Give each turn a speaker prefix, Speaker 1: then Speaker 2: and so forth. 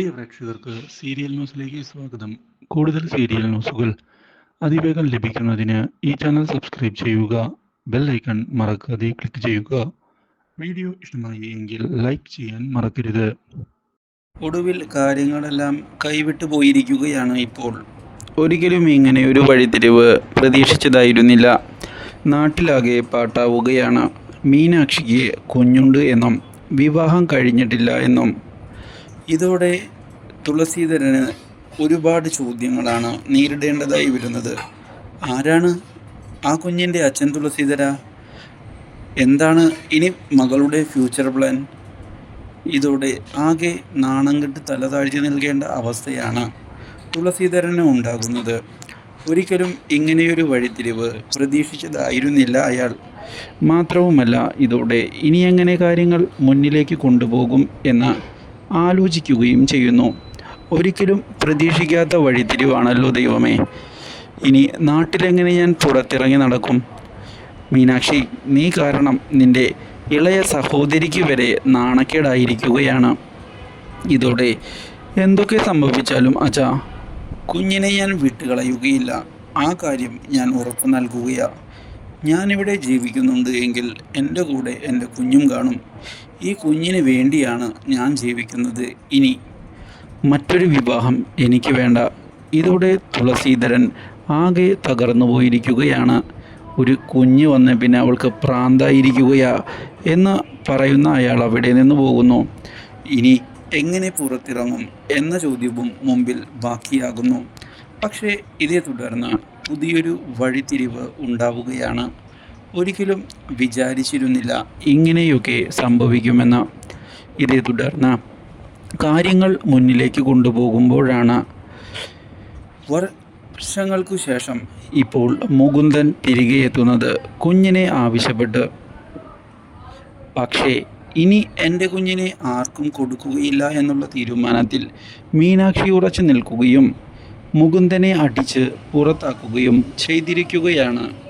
Speaker 1: പ്രിയ പ്രേക്ഷകർക്ക് സീരിയൽ ന്യൂസിലേക്ക് സ്വാഗതം. കൂടുതൽ സീരിയൽ ന്യൂസുകൾ അതിവേഗം ലഭിക്കുന്നതിന് ഈ ചാനൽ സബ്സ്ക്രൈബ് ചെയ്യുക ബെൽ ഐക്കൺ മറക്കാതെ ക്ലിക്ക് ചെയ്യുക. വീഡിയോ ഇഷ്ടമായി എങ്കിൽ ലൈക്ക് ചെയ്യാൻ മറക്കരുത്.
Speaker 2: ഒടുവിൽ കാര്യങ്ങളെല്ലാം കൈവിട്ടു പോയിരിക്കുകയാണ് ഇപ്പോൾ. ഒരിക്കലും ഇങ്ങനെ ഒരു വഴിത്തിരിവ് പ്രതീക്ഷിച്ചതായിരുന്നില്ല. നാട്ടിലാകെ പാട്ടാവുകയാണ്. മീനാക്ഷിക്ക് കുഞ്ഞുണ്ട് എന്നും വിവാഹം കഴിഞ്ഞിട്ടില്ല എന്നും ഇതോടെ തുളസീധരന് ഒരുപാട് ചോദ്യങ്ങളാണ് നേരിടേണ്ടതായി വരുന്നത്. ആരാണ് ആ കുഞ്ഞിന്റെ അച്ഛൻ തുളസീധര? എന്താണ് ഇനി മകളുടെ ഫ്യൂച്ചർ പ്ലാൻ? ഇതോടെ ആകെ നാണം കെട്ട് തല താഴ്ത്തി നൽകേണ്ട അവസ്ഥയാണ് തുളസീധരന് ഉണ്ടാകുന്നത്. ഒരിക്കലും ഇങ്ങനെയൊരു വഴിത്തിരിവ് പ്രതീക്ഷിച്ചതായിരുന്നില്ല അയാൾ. മാത്രവുമല്ല ഇതോടെ ഇനി എങ്ങനെ കാര്യങ്ങൾ മുന്നിലേക്ക് കൊണ്ടുപോകും എന്ന് ആലോചിക്കുകയും ചെയ്യുന്നു. ഒരിക്കലും പ്രതീക്ഷിക്കാത്ത വഴിത്തിരിവാണല്ലോ ദൈവമേ. ഇനി നാട്ടിലെങ്ങനെ ഞാൻ പുറത്തിറങ്ങി നടക്കും? മീനാക്ഷി നീ കാരണം നിന്റെ ഇളയ സഹോദരിക്ക് വരെ നാണക്കേടായിരിക്കുകയാണ്. ഇതോടെ എന്തൊക്കെ സംഭവിച്ചാലും അച്ഛാ കുഞ്ഞിനെ ഞാൻ വിട്ടുകളയുകയില്ല. ആ കാര്യം ഞാൻ ഉറപ്പു നൽകുകയാണ് ഞാനിവിടെ ജീവിക്കുന്നുണ്ട് എങ്കിൽ എന്റെ കൂടെ എന്റെ കുഞ്ഞും കാണും. ഈ കുഞ്ഞിന് വേണ്ടിയാണ് ഞാൻ ജീവിക്കുന്നത് ഇനി. മറ്റൊരു വിവാഹം എനിക്ക് വേണ്ട. ഇതോടെ തുളസീധരൻ ആകെ തകർന്നു പോയിരിക്കുകയാണ്. ഒരു കുഞ്ഞ് വന്ന പിന്നെ അവൾക്ക് പ്രാന്തായിരിക്കുകയാ എന്ന് പറയുന്ന അയാൾ അവിടെ നിന്ന് പോകുന്നു. ഇനി എങ്ങനെ പുറത്തിറങ്ങും എന്ന ചോദ്യവും മുമ്പിൽ ബാക്കിയാകുന്നു. പക്ഷേ ഇതേ തുടർന്ന് പുതിയൊരു വഴിത്തിരിവ് ഉണ്ടാവുകയാണ്. ഒരിക്കലും വിചാരിച്ചിരുന്നില്ല ഇങ്ങനെയൊക്കെ സംഭവിക്കുമെന്ന്. ഇതേ തുടർന്ന് കാര്യങ്ങൾ മുന്നിലേക്ക് കൊണ്ടുപോകുമ്പോഴാണ് വർഷങ്ങൾക്കു ശേഷം ഇപ്പോൾ മുകുന്ദൻ തിരികെ എത്തുന്നത് കുഞ്ഞിനെ ആവശ്യപ്പെട്ട്. പക്ഷേ ഇനി എന്റെ കുഞ്ഞിനെ ആർക്കും കൊടുക്കുകയില്ല എന്നുള്ള തീരുമാനത്തിൽ മീനാക്ഷി ഉറച്ചു നിൽക്കുകയും മുകുന്ദനെ അടിച്ച് പുറത്താക്കുകയും ചെയ്തിരിക്കുകയാണ്.